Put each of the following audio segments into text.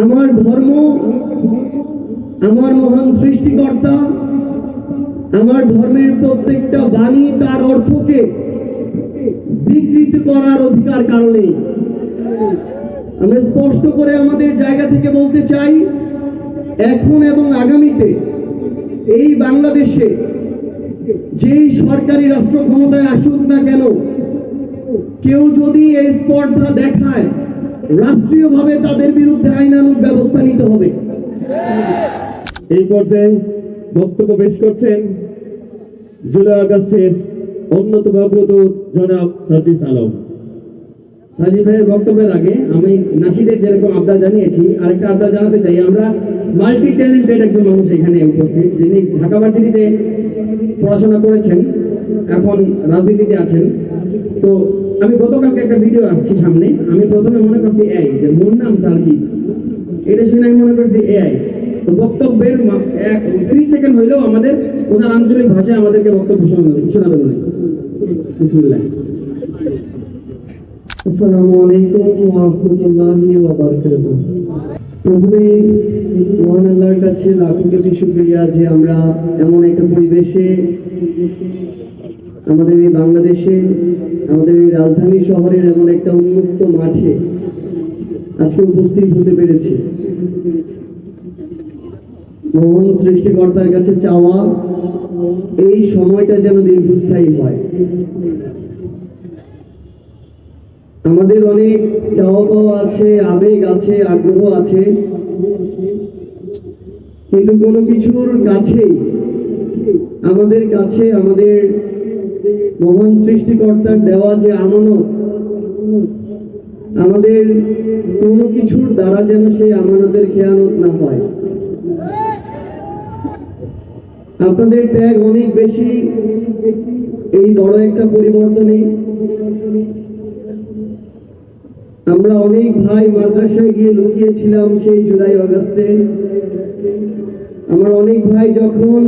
আমার ধর্ম, আমার মহান সৃষ্টিকর্তা, আমার ধর্মের প্রত্যেকটা বাণী তার অর্থকে বিকৃত করার অধিকার কারণে আমরা স্পষ্ট করে আমাদের জায়গা থেকে বলতে চাই, এখন এবং আগামীতে এই বাংলাদেশে যেই সরকারি রাষ্ট্র ক্ষমতায় আসুক না কেন, কেউ যদি এই স্পর্ধা দেখায় রাষ্ট্রীয়ভাবে তাদের বিরুদ্ধে আইনানুগ ব্যবস্থা নিতে হবে। এই পর্যায়ে বক্তব্য পেশ করছেন জুলাই আগস্টের অন্যতম অগ্রদূত জনাব সার্জিস আলম। সাজিদ ভাইয়ের বক্তব্যের আগে আমি নাসিদের যেরকম আবদার জানিয়েছি আরেকটা আবদার জানাতে চাই। আমরা মাল্টি ট্যালেন্টেড একজন মানুষ এখানে উপস্থিত যিনি ঢাকা ভার্সিটিতে পড়াশোনা করেছেন এখন রাজনীতিতে আছেন। তো আমি গতকালকে একটা ভিডিও আসছি সামনে। আমি প্রথমে মনে করছি এআই যে মোর নাম সার্জিস। এটা শুনে আমি মনে করছি এআই তো বক্তব্যের ত্রিশ সেকেন্ড হইলেও আমাদের ওনার আঞ্চলিক ভাষায় আমাদেরকে বক্তব্য শোনাবেন উনি বিসমুল্লাহ। আসসালামু আলাইকুম ওয়া রাহমাতুল্লাহি ওয়া বারাকাতুহু। প্রথমে মহান আল্লাহর কাছে লাখো কোটি শুকরিয়া যে আমরা এমন একটা পরিবেশে আমাদের এই বাংলাদেশে, আমাদের এই রাজধানী শহরের এমন একটা উন্মুক্ত মাঠে আজকে উপস্থিত হতে পেরেছি। মহান সৃষ্টিকর্তার কাছে চাওয়া, এই সময়টা যেন দীর্ঘস্থায়ী হয়। আমাদের অনেক চাওয়া পাওয়া আছে, আবেগ আছে, আগ্রহ আছে, কিন্তু কোনো কিছুর কাছেই, আমাদের কাছে, আমাদের মহান সৃষ্টিকর্তার দেওয়া যে আমানত, আমাদের কোনো কিছুর দ্বারা যেন সেই আমানতের খেয়ানত না হয়। আপনাদের ত্যাগ অনেক বেশি, এই বড় একটা পরিবর্তনে। আমরা অনেক ভাই মাদ্রাসায় গিয়ে লুকিয়েছিলাম সেই জুলাই আগস্টে আমার অনেক ভাই যখন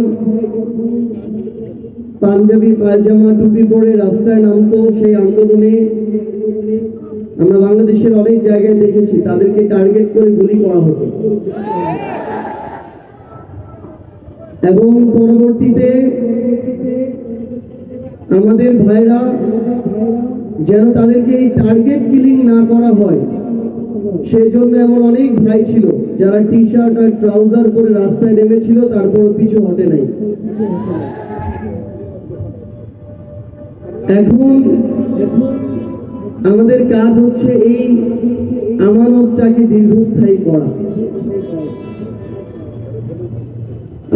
পাঞ্জাবি পায়জামা টুপি পরে রাস্তায় নামতো সেই আন্দোলনে। আমরা বাংলাদেশের অনেক জায়গায় দেখেছি, তাদেরকে টার্গেট করে গুলি করা হতো। এবং পরবর্তীতে আমাদের ভাইরা যেন তাদেরকে এই টার্গেট কিলিং না করা হয়, সেজন্য এমন অনেক ভাই ছিল যারা টি শার্ট আর ট্রাউজার পরে রাস্তায় নেমেছিল, তারপর পিছু হটে নাই। এখন আমাদের কাজ হচ্ছে এই আমানতটাকে দীর্ঘস্থায়ী করা।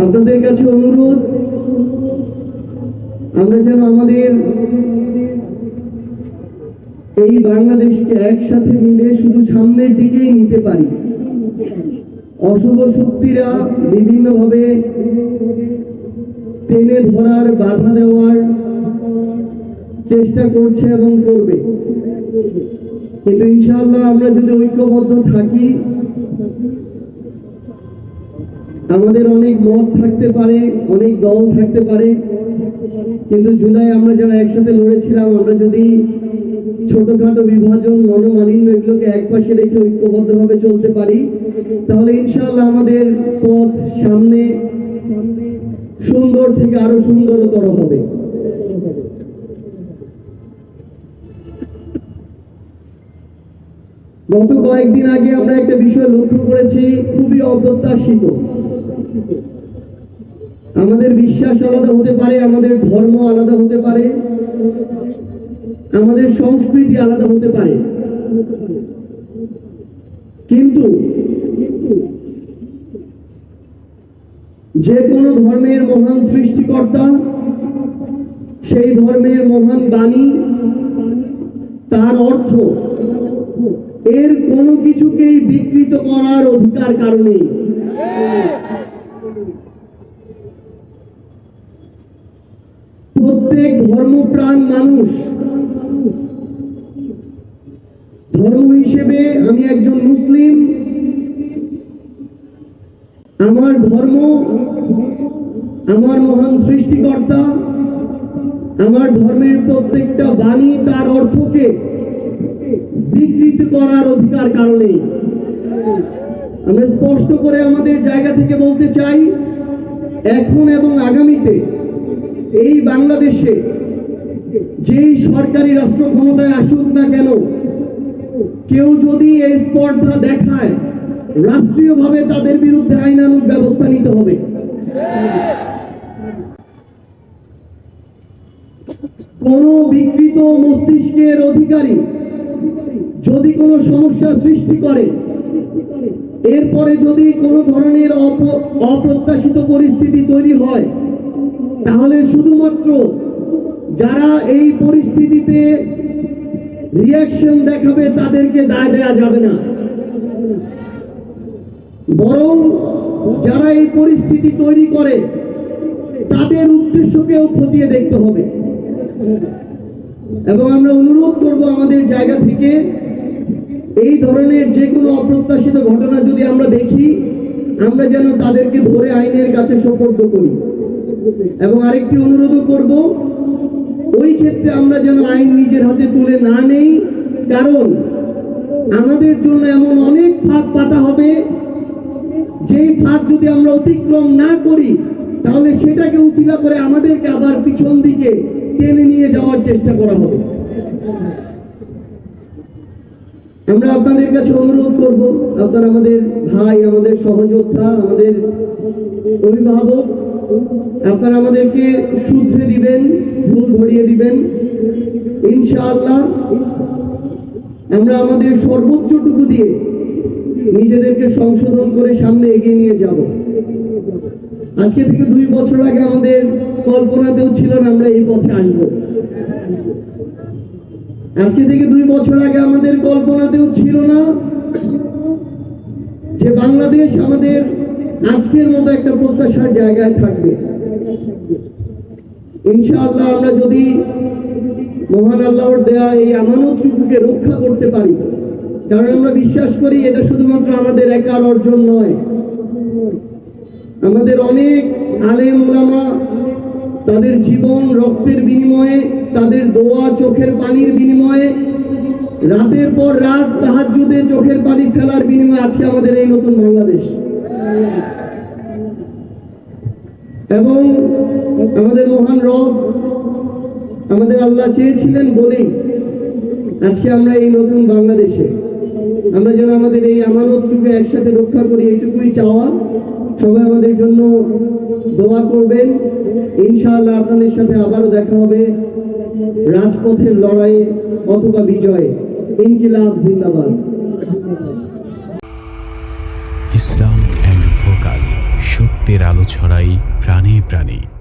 আপনাদের কাছে অনুরোধ, আমরা যেন আমাদের এই বাংলাদেশকে একসাথে মিলে শুধু সামনের দিকেই নিতে পারি। অশুভ শক্তিরা বিভিন্নভাবে টেনে ধরার বাধা দেওয়ার চেষ্টা করছে এবং করবে। কিন্তু ইনশাআল্লাহ আমরা যদি ঐক্যবদ্ধ থাকি, আমাদের অনেক মত থাকতে পারে, অনেক দল থাকতে পারে। কিন্তু জুলাই আমরা যারা একসাথে লড়েছিলাম, আমরা যদি ছোটখাটো বিভাজন, মনোমালিন্য এগুলোকে একপাশে রেখে ঐক্যবদ্ধভাবে চলতে পারি, তাহলে ইনশাআল্লাহ আমাদের পথ সামনে সুন্দর থেকে আরও সুন্দরতর হবে। গত কয়েকদিন আগে আমরা একটা বিষয় লক্ষ্য করেছি, খুবই অপ্রত্যাশিত। আমাদের বিশ্বাস আলাদা হতে পারে, আমাদের ধর্ম আলাদা হতে পারে, আমাদের সংস্কৃতি আলাদা হতে পারে। কিন্তু যে কোনো ধর্মের মহান সৃষ্টিকর্তা, সেই ধর্মের মহান বাণী, তার অর্থ এর কোনো কিছুকেই বিকৃত করার অধিকার কারণে প্রত্যেক ধর্মপ্রাণ মানুষ, ধর্ম হিসেবে আমি একজন মুসলিম, আমার ধর্ম, আমার মহান সৃষ্টিকর্তা, আমার ধর্মের প্রত্যেকটা বাণী তার অর্থকে বিকৃত করার অধিকার কারণে আমরা স্পষ্ট করে আমাদের জায়গা থেকে বলতে চাই, এখন এবং আগামীতে এই বাংলাদেশে যেই সরকারি রাষ্ট্র ক্ষমতায় আসুক না কেন, কেউ যদি এই স্পর্ধা দেখায়, রাষ্ট্রীয়ভাবে তাদের বিরুদ্ধে আইনানুগ ব্যবস্থা নিতে হবে। কোন বিকৃত মস্তিষ্কের অধিকারী যদি কোনো সমস্যা সৃষ্টি করে, এরপরে যদি কোনো ধরনের অপ্রত্যাশিত পরিস্থিতি তৈরি হয়, তাহলে শুধুমাত্র যারা এই পরিস্থিতিতে রিয়াকশন দেখাবে তাদেরকে দায় দেয়া যাবে না। বরং যারা এই পরিস্থিতি তৈরি করে, তাদের উদ্দেশ্যকেও খতিয়ে দেখতে হবে। এবং আমরা অনুরোধ করব আমাদের জায়গা থেকে এই ধরনের যে কোনো অপ্রত্যাশিত ঘটনা যদি আমরা দেখি, আমরা যেন তাদেরকে ধরে আইনের কাছে সোপর্দ করি। এবং আরেকটি অনুরোধও করব, ওই ক্ষেত্রে আমরা যেন আইন নিজের হাতে তুলে না নেই, কারণ আমাদের জন্য এমন অনেক ফাঁদ পাতা হবে, যেই ফাঁদ যদি আমরা অতিক্রম না করি তাহলে সেটাকে উচিলা করে আমাদেরকে আবার পিছন দিকে টেনে নিয়ে যাওয়ার চেষ্টা করা হবে। আমরা আপনাদের কাছে অনুরোধ করব, আপনারা আমাদের ভাই, আমাদের সহযোদ্ধা, আমাদের অভিভাবক, আপনারা আমাদেরকে শুধরে দিবেন, ভুল ধরিয়ে দিবেন। ইনশাআল্লাহ আমরা আমাদের সর্বোচ্চটুকু দিয়ে নিজেদেরকে সংশোধন করে সামনে এগিয়ে নিয়ে যাব। আজকে থেকে দুই বছর আগে আমাদের কল্পনাতেও ছিল না আমরা এই পথে আসব। আজকে থেকে দুই বছর আগে আমাদের কল্পনাতেও ছিল না যে বাংলাদেশ আমাদের আজকের মতো একটা প্রত্যাশার জায়গায় থাকবে। ইনশাআল্লাহ আমরা যদি মহান আল্লাহর দেয়া এই আমানতটুকুকে রক্ষা করতে পারি, কারণ আমরা বিশ্বাস করি এটা শুধুমাত্র আমাদের একার অর্জন নয় আমাদের অনেক আলেম ওলামা তাদের জীবন রক্তের বিনিময়ে, তাদের দোয়া চোখের পানির বিনিময়ে, রাতের পর রাত তাহাজ্জুদে চোখের পানি ফেলার বিনিময়ে আজকে আমাদের এই নতুন বাংলাদেশ। এবং আমাদের মহান রব আমাদের আল্লাহ চেয়েছিলেন বলেই আজকে আমরা এই নতুন বাংলাদেশে, আমরা যেন আমাদের এই আমানতটুকু একসাথে রক্ষা করি, এইটুকুই চাওয়া। সবাই আমাদের জন্য দোয়া করবেন। ইনশাআল্লাহ আপনাদের সাথে আবারও দেখা হবে রাজপথের লড়াইয়ে অথবা বিজয়ে। ইনকিলাব জিন্দাবাদ। ইসলাম সত্যের আলো ছড়াই প্রাণে প্রাণে।